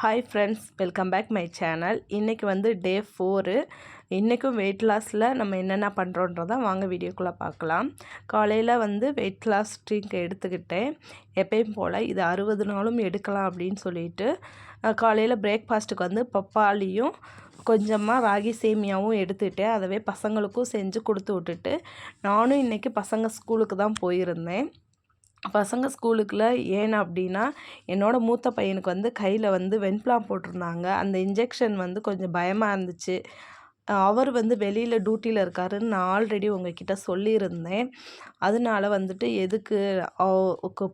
Hi friends welcome back my channel இன்றைக்கி வந்து டே four இன்றைக்கும் வெயிட் லாஸில் நம்ம என்னென்ன பண்ணுறோன்றதான் வாங்க வீடியோக்குள்ளே பார்க்கலாம். காலையில் வந்து வெயிட் லாஸ் ட்ரிங்க் எடுத்துக்கிட்டேன். எப்பயும் போல் இது அறுபது நாளும் எடுக்கலாம் அப்படின்னு சொல்லிட்டு காலையில் பிரேக்ஃபாஸ்ட்டுக்கு வந்து பப்பாளியும் கொஞ்சமாக ராகி சேமியாவும் எடுத்துக்கிட்டேன். அதவே பசங்களுக்கும் செஞ்சு கொடுத்து விட்டுட்டு நானும் இன்றைக்கி பசங்க ஸ்கூலுக்கு தான் போயிருந்தேன். பசங்க ஸ்கூலுக்குள்ள ஏன் அப்படின்னா என்னோடய மூத்த பையனுக்கு வந்து கையில் வந்து வெண்பலாம் போட்டிருந்தாங்க. அந்த இன்ஜெக்ஷன் வந்து கொஞ்சம் பயமாக இருந்துச்சு. அவர் வந்து வெளியில் டியூட்டியில் இருக்காருன்னு நான் ஆல்ரெடி உங்ககிட்ட சொல்லியிருந்தேன். அதனால வந்துட்டு எதுக்கு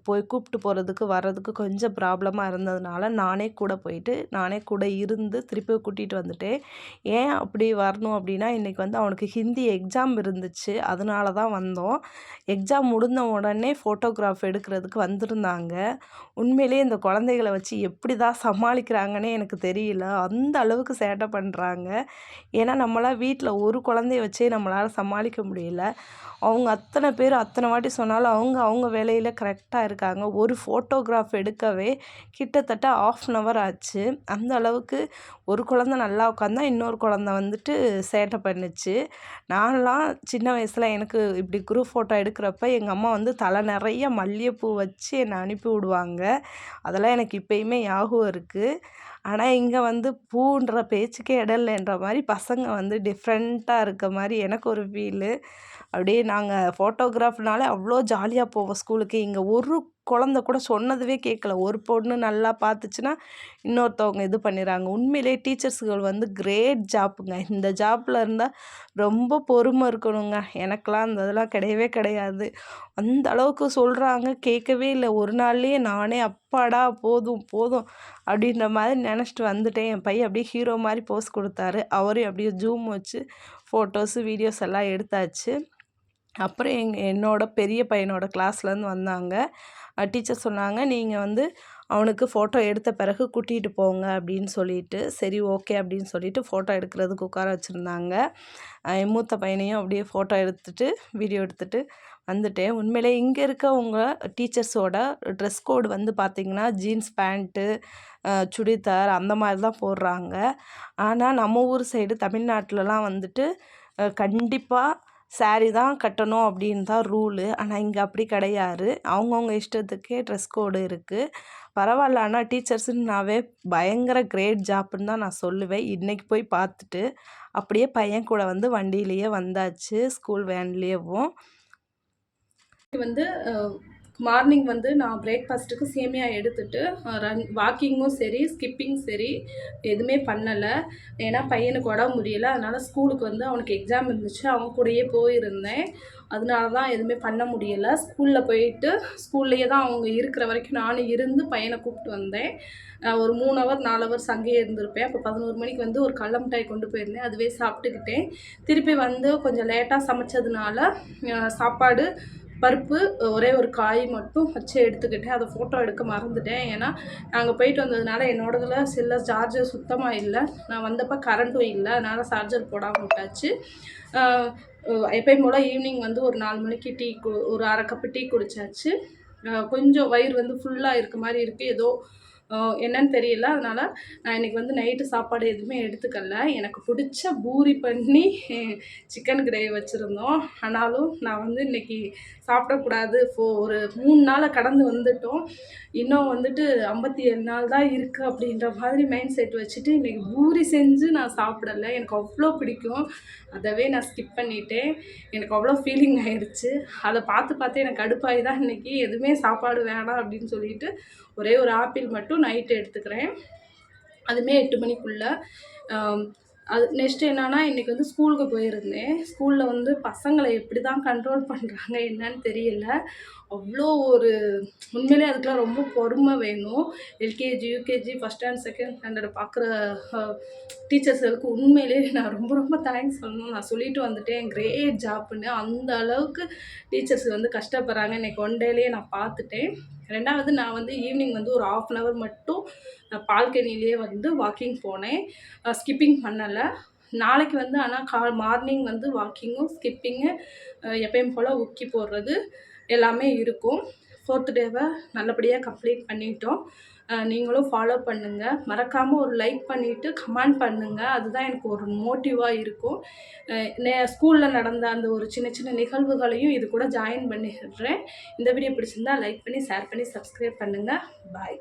போய் கூப்பிட்டு போகிறதுக்கு வர்றதுக்கு கொஞ்சம் ப்ராப்ளமாக இருந்ததுனால நானே கூட போயிட்டு நானே கூட இருந்து திருப்பி கூட்டிகிட்டு வந்துட்டேன். ஏன் அப்படி வரணும் அப்படின்னா இன்றைக்கி வந்து அவனுக்கு ஹிந்தி எக்ஸாம் இருந்துச்சு. அதனால தான் வந்தோம். எக்ஸாம் முடிந்த உடனே ஃபோட்டோகிராஃப் எடுக்கிறதுக்கு வந்திருந்தாங்க. உண்மையிலேயே இந்த குழந்தைகளை வச்சு எப்படி தான் சமாளிக்கிறாங்கன்னே எனக்கு தெரியல. அந்த அளவுக்கு சேட்டை பண்ணுறாங்க ஏன்னா நம்மளால் வீட்டில் ஒரு குழந்தைய வச்சே நம்மளால் சமாளிக்க முடியல. அவங்க அத்தனை பேர் அத்தனை வாட்டி சொன்னாலும் அவங்க அவங்க வேலையில் கரெக்டாக இருக்காங்க. ஒரு ஃபோட்டோகிராஃப் எடுக்கவே கிட்டத்தட்ட ஆஃப் அன் ஹவர் ஆச்சு. அந்த அளவுக்கு ஒரு குழந்த நல்லா உட்காந்தா இன்னொரு குழந்த வந்துட்டு சேட்டை பண்ணுச்சு. நான்லாம் சின்ன வயசில் எனக்கு இப்படி குரூப் ஃபோட்டோ எடுக்கிறப்ப எங்கள் அம்மா வந்து தலை நிறைய மல்லிகைப்பூ வச்சு என்னை அனுப்பி விடுவாங்க. அதெல்லாம் எனக்கு இப்போயுமே ஞாபகம் இருக்குது ஆனால் இங்கே வந்து பூன்ற பேச்சுக்கே இடம் இல்லைன்ற மாதிரி பசங்க வந்து டிஃப்ரெண்ட்டாக இருக்க மாதிரி எனக்கு ஒரு ஃபீலு அப்படியே நாங்கள் ஃபோட்டோகிராஃப்னாலே அவ்வளோ ஜாலியாக போவோம் ஸ்கூலுக்கு இங்கே ஒரு குழந்த கூட சொன்னதுவே கேட்கல ஒரு பொண்ணு நல்லா பார்த்துச்சுன்னா இன்னொருத்தவங்க இது பண்ணிடுறாங்க. உண்மையிலே டீச்சர்ஸுகள் வந்து கிரேட் ஜாப்புங்க. இந்த ஜாப்பில் இருந்தால் ரொம்ப பொறுமை இருக்கணுங்க. எனக்கெலாம் அந்த இதெல்லாம் கிடையவே கிடையாது. அந்த அளவுக்கு சொல்கிறாங்க கேட்கவே இல்லை. ஒரு நாள்லேயே நானே அப்பாடா போதும் போதும் அப்படின்ற மாதிரி நினச்சிட்டு வந்துட்டேன். என் பையன் அப்படியே ஹீரோ மாதிரி போஸ் கொடுத்தாரு. அவரையும் அப்படியே ஜூம் வச்சு ஃபோட்டோஸு வீடியோஸ் எல்லாம் எடுத்தாச்சு. அப்புறம் எங் என்னோடய பெரிய பையனோட கிளாஸ்லேருந்து வந்தாங்க. டீச்சர் சொன்னாங்க நீங்கள் வந்து அவனுக்கு ஃபோட்டோ எடுத்த பிறகு கூட்டிகிட்டு போங்க அப்படின்னு சொல்லிட்டு சரி ஓகே அப்படின்னு சொல்லிட்டு ஃபோட்டோ எடுக்கிறதுக்கு உட்கார வச்சுருந்தாங்க. என் மூத்த பையனையும் அப்படியே ஃபோட்டோ எடுத்துகிட்டு வீடியோ எடுத்துகிட்டு வந்துட்டேன். உண்மையிலே இங்கே இருக்கவங்க டீச்சர்ஸோட ட்ரெஸ் கோடு வந்து பார்த்திங்கன்னா ஜீன்ஸ் பேண்ட்டு சுடிதார் அந்த மாதிரி தான் போடுறாங்க. ஆனால் நம்ம ஊர் சைடு தமிழ்நாட்டிலலாம் வந்துட்டு கண்டிப்பாக சாரீ தான் கட்டணும் அப்படின்னு தான் ரூலு ஆனால் இங்கே அப்படி கிடையாது. அவங்கவுங்க இஷ்டத்துக்கே ட்ரெஸ் கோடு இருக்குது பரவாயில்ல. ஆனால் டீச்சர்ஸுன்னாவே பயங்கர கிரேட் ஜாப்புன்னு தான் நான் சொல்லுவேன். இன்றைக்கி போய் பார்த்துட்டு அப்படியே பையன் கூட வந்து வண்டியிலேயே வந்தாச்சு ஸ்கூல் வேன்லேயேவும் வந்து மார்னிங் வந்து நான் பிரேக்ஃபாஸ்ட்டுக்கு சேமியா எடுத்துட்டு ரன் வாக்கிங்கும் சரி ஸ்கிப்பிங் சரி எதுவுமே பண்ணலை. ஏன்னா பையனுக்கு உடம்பு முடியலை. அதனால் ஸ்கூலுக்கு வந்து அவனுக்கு எக்ஸாம் இருந்துச்சு. அவன் கூடயே போயிருந்தேன். அதனால தான் எதுவுமே பண்ண முடியலை. ஸ்கூலில் போயிட்டு ஸ்கூல்லையே தான் அவங்க இருக்கிற வரைக்கும் நானும் இருந்து பையனை கூப்பிட்டு வந்தேன். ஒரு மூணு ஹவர் நாலு ஹவர்ஸ் அங்கேயே இருந்திருப்பேன். அப்போ பதினோரு மணிக்கு வந்து ஒரு கடல மிட்டாய் கொண்டு போயிருந்தேன். அதுவே சாப்பிட்டுக்கிட்டேன். திருப்பி வந்து கொஞ்சம் லேட்டாக சமைச்சதுனால சாப்பாடு பருப்பு ஒரே ஒரு காய் மட்டும் வச்சு எடுத்துக்கிட்டேன். அதை ஃபோட்டோ எடுக்க மறந்துட்டேன். ஏன்னா நாங்கள் போயிட்டு வந்ததுனால என்னோடதில் சில சார்ஜர் சுத்தமாக இல்லை. நான் வந்தப்போ கரண்ட்டும் இல்லை. அதனால் சார்ஜர் போடாமல் விட்டாச்சு. எப்பயும் போல் ஈவினிங் வந்து ஒரு நாலு மணிக்கு டீ கு ஒரு அரை கப்பு டீ குடித்தாச்சு கொஞ்சம் வயிறு வந்து ஃபுல்லாக இருக்க மாதிரி இருக்குது ஏதோ என்னன்னு தெரியல. அதனால் நான் இன்றைக்கி வந்து நைட்டு சாப்பாடு எதுவுமே எடுத்துக்கல. எனக்கு பிடிச்ச பூரி பண்ணி சிக்கன் கிரேவி வச்சுருந்தோம். ஆனாலும் நான் வந்து இன்றைக்கி சாப்பிடக்கூடாது. ஃபோ ஒரு மூணு நாளை கடந்து வந்துட்டோம். இன்னும் வந்துட்டு ஐம்பத்தி ஏழு நாள் தான் இருக்குது அப்படின்ற மாதிரி மைண்ட் செட் வச்சுட்டு இன்றைக்கி பூரி செஞ்சு நான் சாப்பிடலை. எனக்கு அவ்வளோ பிடிக்கும். அதவே நான் ஸ்கிப் பண்ணிட்டேன். எனக்கு அவ்வளோ ஃபீலிங் ஆகிடுச்சு அதை பார்த்து பார்த்து எனக்கு அடுப்பாகி தான் இன்றைக்கி எதுவுமே சாப்பாடு வேணாம் அப்படின்னு சொல்லிட்டு ஒரே ஒரு ஆப்பிள் மட்டும் நைட்டு எடுத்துக்கிறேன். அதுவுமே எட்டு மணிக்குள்ளே. அது நெக்ஸ்ட்டு என்னென்னா இன்றைக்கி வந்து ஸ்கூலுக்கு போயிருந்தேன். ஸ்கூலில் வந்து பசங்களை எப்படி தான் கண்ட்ரோல் பண்ணுறாங்க என்னன்னு தெரியல. அவ்வளோ ஒரு உண்மையிலே அதுக்கெலாம் ரொம்ப பொறுமை வேணும். LKG UKG first stand second standard பார்க்குற டீச்சர்ஸ்களுக்கு உண்மையிலே நான் ரொம்ப ரொம்ப தேங்க்ஸ் சொல்லணும் நான் சொல்லிட்டு வந்துட்டேன். கிரேட் ஜாப்புன்னு அந்த அளவுக்கு டீச்சர்ஸ் வந்து கஷ்டப்படுறாங்க. இன்றைக்கி ஒன் டேலேயே நான் பார்த்துட்டேன். ரெண்டாவது நான் வந்து ஈவினிங் வந்து ஒரு ஆஃப் அன் ஹவர் மட்டும் நான் பால்கனிலேயே வந்து வாக்கிங் போனேன். ஸ்கிப்பிங் பண்ணலை. நாளைக்கு வந்து ஆனால் கா மார்னிங் வந்து வாக்கிங்கும் ஸ்கிப்பிங்கு எப்பயும் போல் உக்கி போடுறது எல்லாமே இருக்கும். ஃபோர்த்து டேவை நல்லபடியாக கம்ப்ளீட் பண்ணிட்டோம். நீங்களும் ஃபாலோ பண்ணுங்கள் மறக்காமல் ஒரு லைக் பண்ணிவிட்டு கமெண்ட் பண்ணுங்கள் அதுதான் எனக்கு ஒரு மோட்டிவாக இருக்கும். ஸ்கூலில் நடந்த அந்த ஒரு சின்ன சின்ன நிகழ்வுகளையும் இது கூட ஜாயின் பண்ணிடுறேன். இந்த வீடியோ பிடிச்சிருந்தா லைக் பண்ணி ஷேர் பண்ணி சப்ஸ்கிரைப் பண்ணுங்கள் பாய்